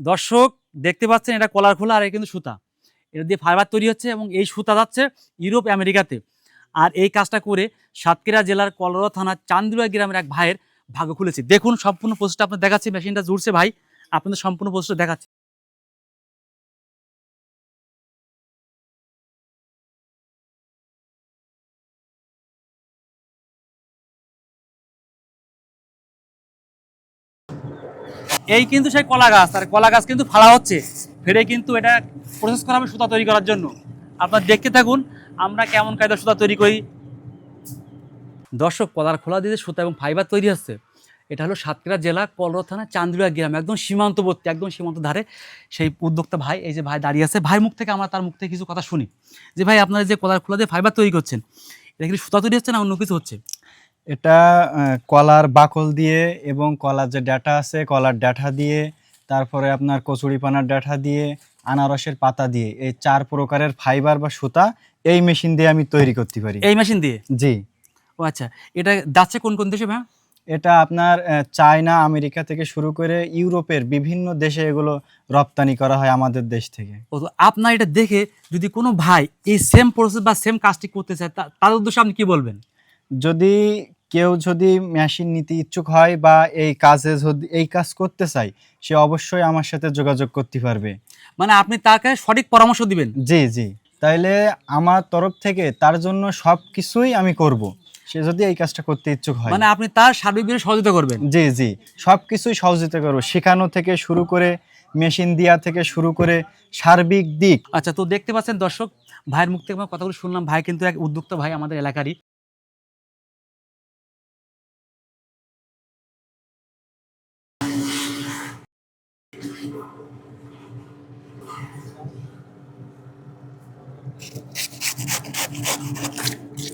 দর্শক, দেখতে পাচ্ছেন এটা কলার খোলা আর এটা কিন্তু সুতা। এটা দিয়ে ফাইবার তৈরি হচ্ছে এবং এই সুতা যাচ্ছে ইউরোপ, আমেরিকাতে। আর এই কাজটা করে সাতক্ষীরা জেলার কলরা থানার চান্দুরা গ্রামের এক ভাইয়ের ভাগ্য খুলেছে। দেখুন, সম্পূর্ণ প্রসেসটা আপনার দেখাচ্ছি, মেশিনটা জুড়ছে ভাই। আপনাদের সম্পূর্ণ প্রসেসটা দেখাচ্ছি। এই কিন্তু সেই কলা গাছ, আর কলা গাছ কিন্তু ফালা হচ্ছে। ফেরে কিন্তু এটা প্রসেস করা হবে সুতা তৈরি করার জন্য। আপনার দেখতে থাকুন, আমরা কেমন কায়দা সুতা তৈরি করি। দর্শক, কলার খোলা দিয়ে সুতা এবং ফাইবার তৈরি হচ্ছে। এটা হলো সাতক্ষীরা জেলা, কলর থানা চান্দুরা গ্রাম, একদম সীমান্তবর্তী, একদম সীমান্ত ধারে। সেই উদ্যোক্তা ভাই, এই যে ভাই দাঁড়িয়ে আছে ভাই মুখ থেকে আমরা তার মুখ থেকে কিছু কথা শুনি। যে ভাই, আপনারা যে কলার খোলা দিয়ে ফাইবার তৈরি করছেন, এটা কিন্তু সুতা তৈরি হচ্ছে না অন্য কিছু হচ্ছে? এটা কলার বাকল দিয়ে এবং কলার যে ডাটা আছে কলার ডাটা দিয়ে তারপরে আপনার কচুরিপানার ডাটা দিয়ে আনারসের পাতা দিয়ে এই চার প্রকারের ফাইবার বা সুতা এই মেশিন দিয়ে আমি তৈরি করতে পারি। এই মেশিন দিয়ে? জি। ও আচ্ছা এটা যাচ্ছে কোন কোন দেশে ভাই? এটা আপনার চায়না আমেরিকা থেকে শুরু করে ইউরোপের বিভিন্ন দেশে এগুলো রপ্তানি করা হয় আমাদের দেশ থেকে। ও তো আপনার এটা দেখে যদি কোনো ভাই এই সেম প্রসেস বা সেম কাজটি করতে চায় তার উদ্দেশ্যে আপনি কি বলবেন? যদি কেউ যদি মেশিন নিতে ইচ্ছুক হয় বা এই কাজে যদি এই কাজ করতে চায় সে অবশ্যই আমার সাথে যোগাযোগ করতে পারবে। মানে আপনি তাকে সঠিক পরামর্শ দিবেন? জি জি। তাইলে আমার তরফ থেকে তার জন্য সব কিছুই আমি করব। সে যদি এই কাজটা করতে ইচ্ছুক হয়। মানে আপনি তার সার্বিকভাবে সহযোগিতা করবেন? জি জি। সব কিছুই সহযোগিতা করব। শেখানো থেকে শুরু করে মেশিন দেওয়া থেকে শুরু করে সার্বিক দিক। আচ্ছা তো দেখতে পাচ্ছেন দর্শক ভাইয়ের মুখ থেকে আমরা কথাগুলো শুনলাম। ভাই কিন্তু এক উদ্যোক্তা ভাই আমাদের এলাকারই। なるほど。